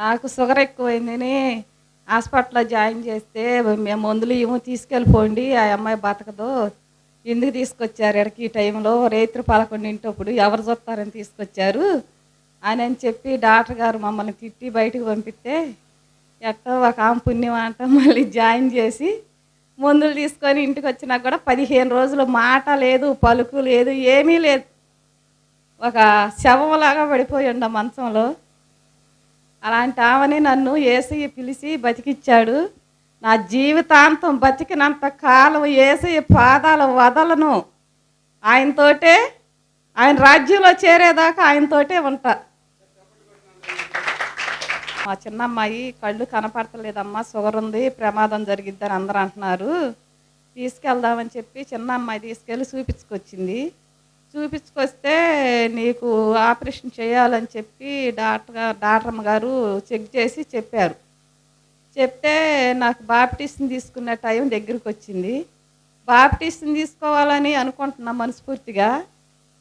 నాకు షుగర్ ఎక్కువైందని హాస్పిటల్లో జాయిన్ చేస్తే మేము మందులు ఏమో తీసుకెళ్ళిపోండి ఆ అమ్మాయి బతకదు. ఎందుకు తీసుకొచ్చారు? ఎక్కడికి ఈ టైంలో రైతు పదకొండింటప్పుడు ఎవరు చూస్తారని తీసుకొచ్చారు అని అని చెప్పి డాక్టర్ గారు మమ్మల్ని తిట్టి బయటకు పంపిస్తే ఎట్టో ఒక ఆమె పుణ్యం అంట మళ్ళీ జాయిన్ చేసి మందులు తీసుకొని ఇంటికి వచ్చినా కూడా పదిహేను రోజులు మాట లేదు పలుకు లేదు ఏమీ లేదు. ఒక శవంలాగా పడిపోయి ఉండ మంచంలో అలాంటి ఆమెని నన్ను ఏసయ్య పిలిచి బతికిచ్చాడు. నా జీవితాంతం బతికినంత కాలం ఏసయ్య పాదాలు వదలను. ఆయనతోటే ఆయన రాజ్యంలో చేరేదాకా ఆయనతోటే ఉంటా. మా చిన్న అమ్మాయి కళ్ళు కనపడతలేదమ్మా షుగర్ ఉంది ప్రమాదం జరిగిద్దని అందరూ అంటున్నారు. తీసుకెళ్దామని చెప్పి చిన్న అమ్మాయి తీసుకెళ్ళి చూపించుకొచ్చింది. చూపించుకొస్తే నీకు ఆపరేషన్ చేయాలని చెప్పి డాక్టర్ గారు డాక్టర్ గారు చెక్ చేసి చెప్పారు. చెప్తే నాకు బాప్టిస్ని తీసుకునే టైం దగ్గరికి వచ్చింది. బాప్టిస్ని తీసుకోవాలని అనుకుంటున్నా మనస్ఫూర్తిగా.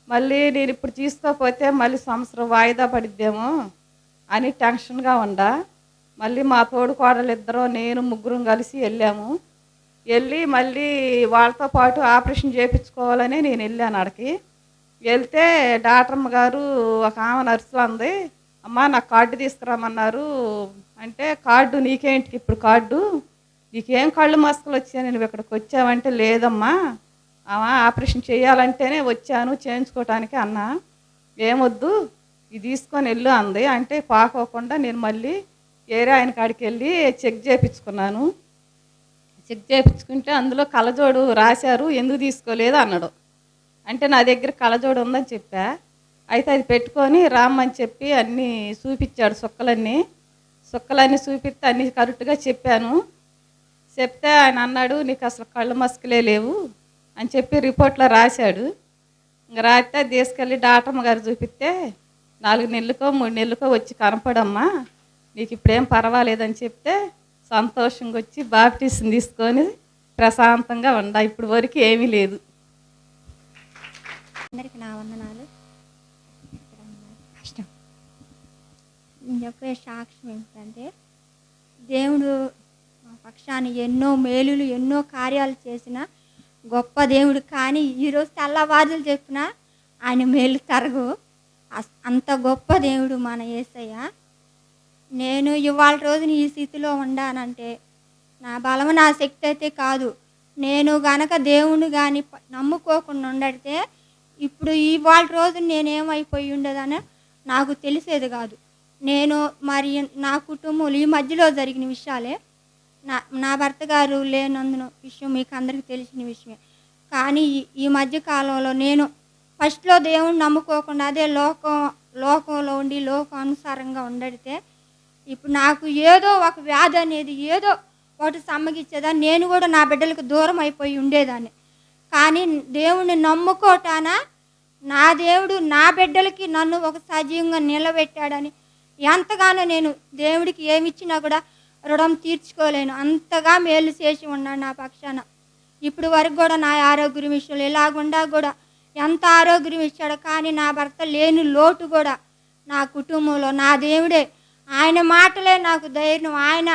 మళ్ళీ నేను ఇప్పుడు తీసుకోకపోతే మళ్ళీ సంవత్సరం వాయిదా పడిద్దేమో అని టెన్షన్గా ఉండా. మళ్ళీ మా తోడు కోడలు ఇద్దరు నేను ముగ్గురం కలిసి వెళ్ళాము. వెళ్ళి మళ్ళీ వాళ్ళతో పాటు ఆపరేషన్ చేయించుకోవాలని నేను వెళ్ళాను అక్కడికి వెళ్తే డాక్టర్ అమ్మ గారు ఒక ఆమె నర్సు అంది అమ్మ నాకు కార్డు తీసుకురామన్నారు. అంటే కార్డు నీకేంటికి ఇప్పుడు కార్డు? నీకేం కళ్ళు మస్కలు వచ్చాయి? నువ్వు ఇక్కడికి వచ్చావంటే లేదమ్మా. ఆమె ఆపరేషన్ చేయాలంటేనే వచ్చాను చేయించుకోవటానికి అన్నా. ఏమొద్దు? ఇది తీసుకొని వెళ్ళు అంది. అంటే పాకోకుండా నేను మళ్ళీ ఏరే ఆయన కాడికి వెళ్ళి చెక్ చేయించుకున్నాను. చెక్ చేయించుకుంటే అందులో కలజోడు రాశారు. ఎందుకు తీసుకోలేదు? అన్నాడు. అంటే నా దగ్గర కళ్ళజోడు ఉందని చెప్పా. అయితే అది పెట్టుకొని రామ్మని చెప్పి అన్నీ చూపించాడు సుక్కలన్నీ. సుక్కలన్నీ చూపిస్తే అన్నీ కరెక్ట్గా చెప్పాను. చెప్తే ఆయన అన్నాడు నీకు అసలు కళ్ళు మస్కలే లేవు అని చెప్పి రిపోర్ట్లో రాశాడు. ఇంకా రాస్తే తీసుకెళ్ళి డాక్టర్మ గారు చూపిస్తే నాలుగు నెలలకో మూడు నెలలకో వచ్చి కనపడమ్మా. నీకు ఇప్పుడేం పర్వాలేదని చెప్తే సంతోషంగా వచ్చి బాప్టిస్ట్ తీసుకొని ప్రశాంతంగా ఉండా. ఇప్పుడు వరకు ఏమీ లేదు. అందరికి నా వందనాలు. కష్టం. నేను చెప్పే సాక్ష్యం ఏంటంటే దేవుడు మా పక్షాన్ని ఎన్నో మేలులు ఎన్నో కార్యాలు చేసిన గొప్ప దేవుడు కానీ ఈరోజు తెల్లవారులు చెప్పిన ఆయన మేలు తరగు అంత గొప్ప దేవుడు మన యేసయ్య నేను ఇవాళ రోజున ఈ స్థితిలో ఉండానంటే నా బలము నా శక్తి అయితే కాదు. నేను గనక దేవుని కానీ నమ్ముకోకుండా ఉండడితే ఇప్పుడు ఇవాళ రోజు నేనేమైపోయి ఉండేదని? నాకు తెలిసేది కాదు. నేను మరి నా కుటుంబంలో ఈ మధ్యలో జరిగిన విషయాలే. నా నా భర్త గారు లేనందున విషయం మీకు అందరికీ తెలిసిన విషయమే. కానీ ఈ- ఈ మధ్య కాలంలో నేను ఫస్ట్లో దేవుణ్ణి నమ్ముకోకుండా అదే లోకం లోకంలో ఉండి లోకానుసారంగా ఉండడితే ఇప్పుడు నాకు ఏదో ఒక వ్యాధి అనేది ఏదో ఒకటి సమ్మగిచ్చేదా? నేను కూడా నా బిడ్డలకు దూరం అయిపోయి ఉండేదాన్ని. కానీ దేవుని నమ్ముకోటాన? నా దేవుడు నా బిడ్డలకి నన్ను ఒక సజీవంగా నిలబెట్టాడని ఎంతగానో నేను దేవుడికి ఏమిచ్చినా కూడా రుణం తీర్చుకోలేను. అంతగా మేలు చేసి ఉన్నాడు నా పక్షాన. ఇప్పుడు వరకు కూడా నా ఆరోగ్యం విషయంలో ఇలాగుండా కూడా ఎంత ఆరోగ్యం ఇచ్చాడో కానీ నా భర్త లేని లోటు కూడా నా కుటుంబంలో నా దేవుడే. ఆయన మాటలే నాకు ధైర్యం. ఆయన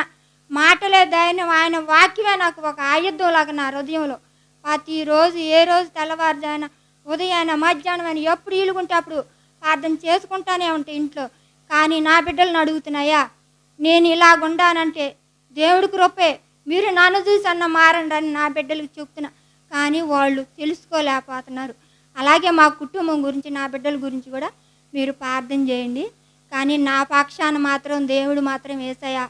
మాటలే ధైర్యం. ఆయన వాక్యమే నాకు ఒక ఆయుద్ధం లాగా నా హృదయంలో ప్రతిరోజు ఏ రోజు తెల్లవారుజాన ఉదయాన మధ్యాహ్నం అని ఎప్పుడు వీలుగుంటే అప్పుడు ప్రార్థన చేసుకుంటానే ఉంటాయి ఇంట్లో. కానీ నా బిడ్డలను అడుగుతున్నాయా? నేను ఇలాగుండానంటే దేవుడి కృపే మీరు నన్ను చూసి అన్న మారండి అని నా బిడ్డలకు చెప్తున్నా. కానీ వాళ్ళు తెలుసుకోలేకపోతున్నారు. అలాగే మా కుటుంబం గురించి నా బిడ్డల గురించి కూడా మీరు ప్రార్థన చేయండి. కానీ నా పక్షాన మాత్రం దేవుడు మాత్రం వేసాయా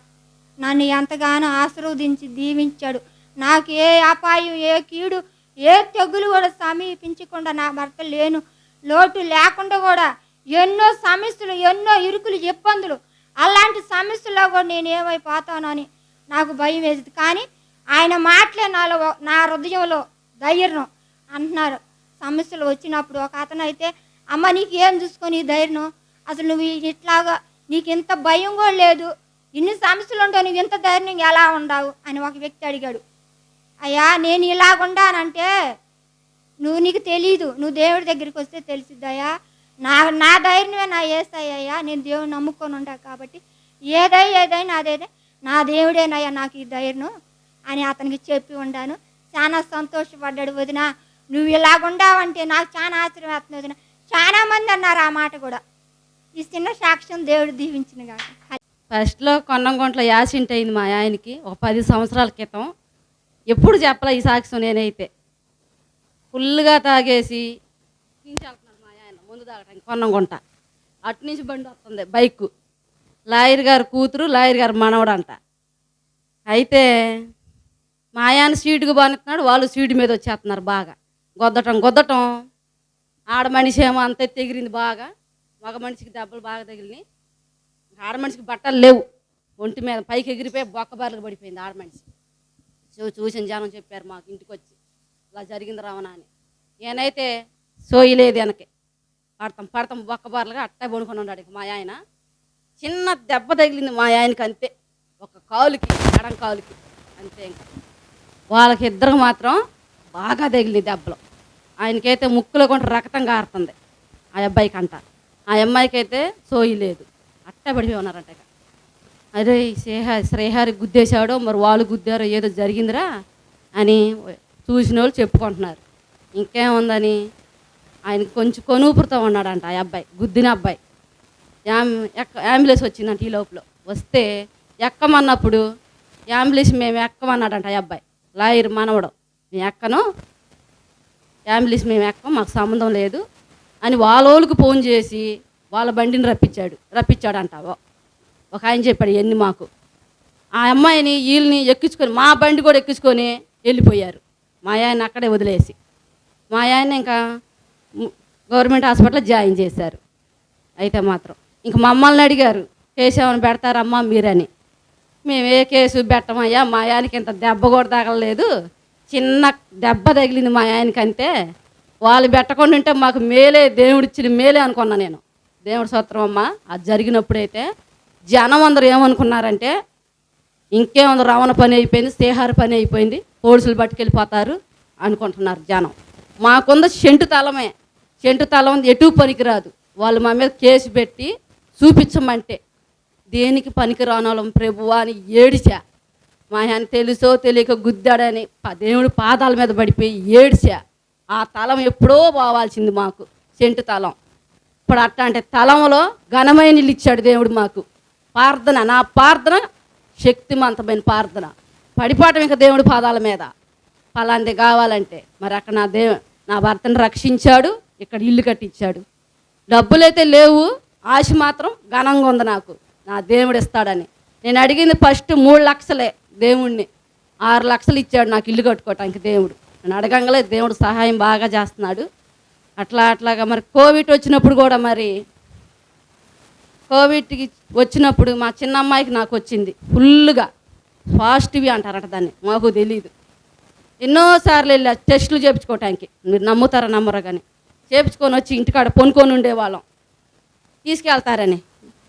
నన్ను ఎంతగానో ఆశీర్వదించి దీవించాడు. నాకు ఏ అపాయం ఏ కీడు ఏ తెగులు కూడా సమీపించకుండా నా భర్త లేను. లోటు లేకుండా కూడా ఎన్నో సమస్యలు ఎన్నో ఇరుకులు ఇబ్బందులు. అలాంటి సమస్యల్లో కూడా నేను ఏమైపోతానో అని నాకు భయం వేసింది. కానీ ఆయన మాటలే నాలో నా హృదయంలో ధైర్యం అంటున్నారు. సమస్యలు వచ్చినప్పుడు ఒక అతను అయితే అమ్మ నీకు ఏం చూసుకొని ధైర్యం? అసలు నువ్వు ఇట్లాగా నీకు ఇంత భయం కూడా లేదు. ఇన్ని సమస్యలు ఉంటావు నువ్వు ఇంత ధైర్యం ఎలా ఉండవు? అని ఒక వ్యక్తి అడిగాడు. అయ్యా నేను ఇలాగుండానంటే నువ్వు నీకు తెలీదు. నువ్వు దేవుడి దగ్గరికి వస్తే తెలిసిద్దయ్యా. నా నా ధైర్యమే నా ఏసయ్యా నేను దేవుడు నమ్ముకొని ఉంటా కాబట్టి ఏదై ఏదై నాదేదే నా దేవుడేనయ్యా నాకు ఈ ధైర్యం అని అతనికి చెప్పి ఉండాను. చాలా సంతోషపడ్డాడు వదిన. నువ్వు ఇలాగుండావంటే నాకు చాలా ఆశ్చర్యం వేస్తుంది వదిన. చాలా మంది అన్నారు ఆ మాట కూడా. ఈ చిన్న సాక్ష్యం దేవుడు దీవించిన కాదు. ఫస్ట్లో కొండంగుంట్లో యాసింట్ అయింది మా ఆయనకి. ఒక పది సంవత్సరాల క్రితం ఎప్పుడు చెప్పలే ఈ సాక్ష్యం నేనైతే. ఫుల్గా తాగేసి నుంచి వెళ్తున్నాడు మా ఆయన. ముందు తాగడానికి కొన్నంగుంట అటు నుంచి బండి వస్తుంది బైక్. లాయర్ గారు కూతురు లాయర్ గారు మనవడంట. అయితే మా ఆయన సీటుకు బానిస్తున్నాడు వాళ్ళు సీటు మీద వచ్చేస్తున్నారు బాగా. గొద్దటం గొద్దటం. ఆడ మనిషి ఏమో అంత తెగిరింది బాగా. మగ మనిషికి దెబ్బలు బాగా తగిలినాయి. ఆడ మనిషికి బట్టలు లేవు. ఒంటి మీద పైకి ఎగిరిపోయి బొక్క బొక్కబార్లకు పడిపోయింది ఆడ మనిషి. చూసిన జనం చెప్పారు మాకు ఇంటికి వచ్చి ఇలా జరిగింది రావణ అని. నేనైతే సోయలేదు వెనకే. పడతాం పడతాం బొక్కబార్లుగా అట్టే పడుకొని ఉన్నాడు మా ఆయన. చిన్న దెబ్బ తగిలింది మా ఆయనకి అంతే. ఒక కాలుకి ఎడం కాలుకి అంతే ఇంకా. వాళ్ళకి ఇద్దరికి మాత్రం బాగా తగిలింది దెబ్బలు. ఆయనకైతే ముక్కులో కొంత రక్తం కారుతుంది ఆ అబ్బాయికి అంట ఆ అమ్మాయికి అయితే సోయి లేదు. అట్టే పడిపోయి ఉన్నారంట ఇక. అరే శ్రేహ శ్రేహారి గుద్దేశాడో మరి వాళ్ళు గుద్దారో ఏదో జరిగిందిరా అని చూసిన వాళ్ళు చెప్పుకుంటున్నారు. ఇంకేముందని? ఆయన కొంచెం కొనుపురుతో ఉన్నాడంట ఆ అబ్బాయి గుద్దిన అబ్బాయి. ఎక్క అంబులెన్స్ వచ్చిందంట ఈ లోపల. వస్తే ఎక్కమన్నప్పుడు అంబులెన్స్ మేము ఎక్కమన్నాడంట ఆ అబ్బాయి. లాయర్ మనవడం మేము ఎక్కను? అంబులెన్స్ మేము ఎక్కం మాకు సంబంధం లేదు అని వాళ్ళోళ్ళకి ఫోన్ చేసి వాళ్ళ బండిని రప్పించాడు రప్పించాడంట. ఓ- ఒక ఆయన చెప్పాడు ఇవన్నీ మాకు. ఆ అమ్మాయిని వీళ్ళని ఎక్కించుకొని మా బండి కూడా ఎక్కించుకొని వెళ్ళిపోయారు. మా ఆయన అక్కడే వదిలేసి. మా ఆయన ఇంకా గవర్నమెంట్ హాస్పిటల్లో జాయిన్ చేశారు. అయితే మాత్రం ఇంక మమ్మల్ని అడిగారు కేసు ఏమైనా పెడతారమ్మా మీరని. మేము ఏ కేసు పెట్టమయ్యా? మా ఆయనకి ఇంత దెబ్బ కూడా తగలలేదు. చిన్న దెబ్బ తగిలింది మా ఆయనకంటే వాళ్ళు పెట్టకుండా ఉంటే మాకు మేలే దేవుడిచ్చిన మేలే అనుకున్నా నేను. దేవుడు సూత్రం అమ్మ. అది జరిగినప్పుడైతే జనం అందరూ ఏమనుకున్నారంటే ఇంకేముంది రవణ పని అయిపోయింది స్నేహార పని అయిపోయింది పోలీసులు పట్టుకెళ్ళిపోతారు అనుకుంటున్నారు జనం. మాకుంద చెంటు తలమే. చెంటు తలం ఎటు పనికిరాదు. వాళ్ళు మా మీద కేసు పెట్టి చూపించమంటే దేనికి పనికి ప్రభువా అని ఏడిచా. మా ఆయన తెలుసో తెలియక గుద్దాడని దేవుడి పాదాల మీద పడిపోయి ఏడిచా. ఆ తలం ఎప్పుడో పోవాల్సింది మాకు చెంటు తలం. ఇప్పుడు అట్లాంటి తలంలో ఘనమైన ఇల్లు ఇచ్చాడు దేవుడు మాకు. ప్రార్థన నా ప్రార్థన శక్తిమంతమైన ప్రార్థన. పడిపోవటం ఇంకా దేవుడి పాదాల మీద. పలాంటి కావాలంటే మరి అక్కడ నా దేవ నా భర్తను రక్షించాడు ఇక్కడ ఇల్లు కట్టించాడు. డబ్బులైతే లేవు ఆశ మాత్రం ఘనంగా ఉంది నాకు. నా దేవుడు ఇస్తాడని. నేను అడిగింది ఫస్ట్ మూడు లక్షలే దేవుణ్ణి. ఆరు లక్షలు ఇచ్చాడు నాకు ఇల్లు కట్టుకోవటానికి దేవుడు. నేను అడగంగలే దేవుడు సహాయం బాగా చేస్తున్నాడు. అట్లా అట్లాగా మరి కోవిడ్ వచ్చినప్పుడు కూడా మరి కోవిడ్కి వచ్చినప్పుడు మా చిన్న అమ్మాయికి నాకు వచ్చింది. ఫుల్గా పాజిటివ్ అంటారట దాన్ని. మాకు తెలియదు ఎన్నోసార్లు వెళ్ళా. టెస్టులు చేయించుకోవటానికి మీరు నమ్ముతారా నమ్మరా కానీ చేయించుకొని వచ్చి ఇంటికాడ పొనుకొని ఉండేవాళ్ళం. తీసుకెళ్తారని.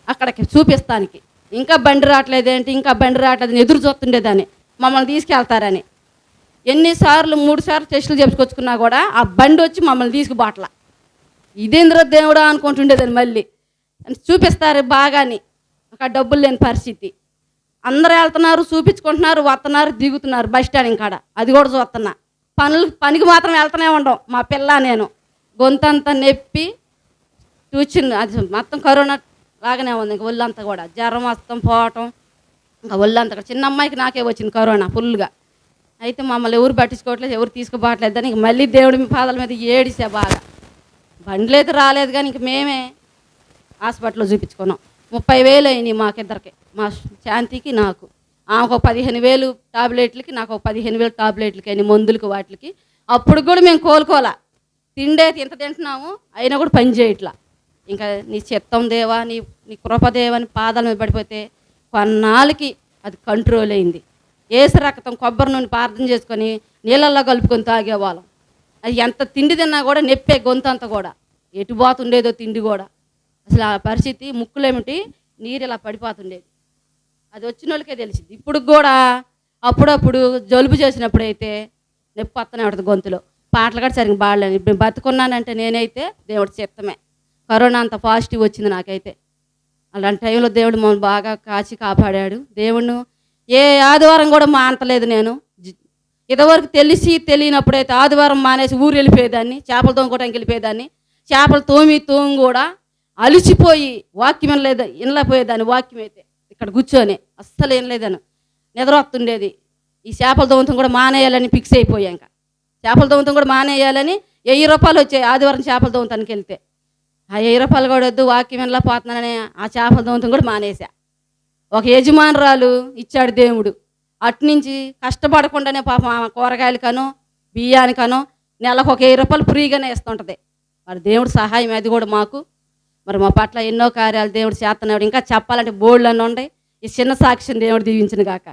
అక్కడికి చూపిస్తానికి. ఇంకా బండి రావట్లేదేంటి ఇంకా బండి రావట్లేదని ఎదురు చూస్తుండేదాన్ని మమ్మల్ని తీసుకెళ్తారని. ఎన్నిసార్లు మూడు సార్లు టెస్టులు చేపించుకొచ్చుకున్నా కూడా ఆ బండి వచ్చి మమ్మల్ని తీసుకుపోట్ల. ఇదేంద్ర దేవుడా అనుకుంటుండేదాన్ని మళ్ళీ. చూపిస్తారు బాగాని. ఒక డబ్బులు లేని పరిస్థితి. అందరూ వెళ్తున్నారు చూపించుకుంటున్నారు వస్తున్నారు దిగుతున్నారు బస్ స్టాండ్ కాడ. అది కూడా చూస్తున్నా. పనులు పనికి మాత్రం వెళ్తూనే ఉండం. మా పిల్ల నేను. గొంతంతా నొప్పి. చూచింది. అది మొత్తం కరోనా లాగానే ఉంది. ఇంకా ఒళ్ళంతా కూడా. జ్వరం వస్తాం పోవటం. ఇంకా ఒళ్ళంతా కూడా. చిన్న అమ్మాయికి నాకే వచ్చింది కరోనా ఫుల్గా అయితే మమ్మల్ని ఎవరు పట్టించుకోవట్లేదు ఎవరు తీసుకుపోవట్లేదు అని ఇంక మళ్ళీ దేవుడి మీ పాదాల మీద ఏడిసే బాగా. బండ్లు అయితే రాలేదు కానీ ఇంక మేమే హాస్పిటల్లో చూపించుకున్నాం. ముప్పై వేలు అయినాయి మాకిద్దరికి. మా శాంతికి నాకు. ఆమెకు ఒక పదిహేను వేలు టాబ్లెట్లకి నాకు ఒక పదిహేను వేలు టాబ్లెట్లకి అయినాయి మందులకి వాటికి. అప్పుడు కూడా మేము కోలుకోలే తిండే ఇంత తింటున్నాము? అయినా కూడా పని చేయట్లా. ఇంకా నీ చిత్తం దేవా నీ నీ కృపదేవా అని పాదాల మీద పడిపోతే కొన్నాళ్ళకి అది కంట్రోల్ అయింది. ఏసు రక్తం కొబ్బరి నూనె ప్రార్థన చేసుకొని నీళ్ళల్లో కలుపుకొని తాగేవాళ్ళం. అది ఎంత తిండి తిన్నా కూడా నొప్పే గొంతు కూడా. ఎటు పోతుండేదో తిండి కూడా. అసలు ఆ పరిస్థితి ముక్కులేమిటి? నీరు ఇలా పడిపోతుండేది. అది వచ్చిన వాళ్ళకే తెలిసింది. ఇప్పుడు కూడా అప్పుడప్పుడు జలుబు చేసినప్పుడైతే నొప్పి వస్తూనే ఉంటుంది గొంతులో. పాటలు కూడా సరిగ్గా బాడలేదు ఇప్పుడు బతుకున్నానంటే నేనైతే దేవుడి చిత్తమే. కరోనా అంత పాజిటివ్ వచ్చింది నాకైతే. అలాంటి టైంలో దేవుడు మమ్మల్ని బాగా కాచి కాపాడాడు. దేవుడు ఏ ఆదివారం కూడా మానతలేదు నేను. ఇదివరకు తెలిసి తెలియనప్పుడైతే ఆదివారం మానేసి ఊరు వెళ్ళిపోయేదాన్ని చేపలు తోముకోవడానికి వెళ్ళిపోయేదాన్ని. చేపలు తోమి తోము కూడా అలిసిపోయి వాక్యం వినలేదు వినలేకపోయేదాన్ని వాక్యం అయితే ఇక్కడ కూర్చొని అస్సలు వినలేదాను లేదను నిద్ర వస్తుండేది ఈ చేపల దొంగతం కూడా మానేయాలని ఫిక్స్ అయిపోయాక చేపల దొంగతం కూడా మానేయాలని వెయ్యి రూపాయలు వచ్చాయి ఆదివారం చేపల దొంగతానికి వెళ్తే. ఆ వెయ్యి రూపాయలు కూడా వద్దు వాక్యం వినలేకపోతున్నానని ఆ చేపల దొంగతం కూడా మానేశా. ఒక యజమానురాలు ఇచ్చాడు దేవుడు. అట్నుంచి కష్టపడకుండానే పాపం ఆమె కూరగాయలకనో బియ్యానికనో నెలకు ఒక వెయ్యి రూపాయలు ఫ్రీగానే ఇస్తుంటుంది మరి దేవుడు సహాయం అది కూడా మాకు. మరి మా పట్ల ఎన్నో కార్యాలు దేవుడు చేస్తున్నాడు. ఇంకా చెప్పాలంటే బోర్డులు అన్నీ ఉన్నాయి ఈ చిన్న సాక్ష్యం దేవుడు దీవించిన కాక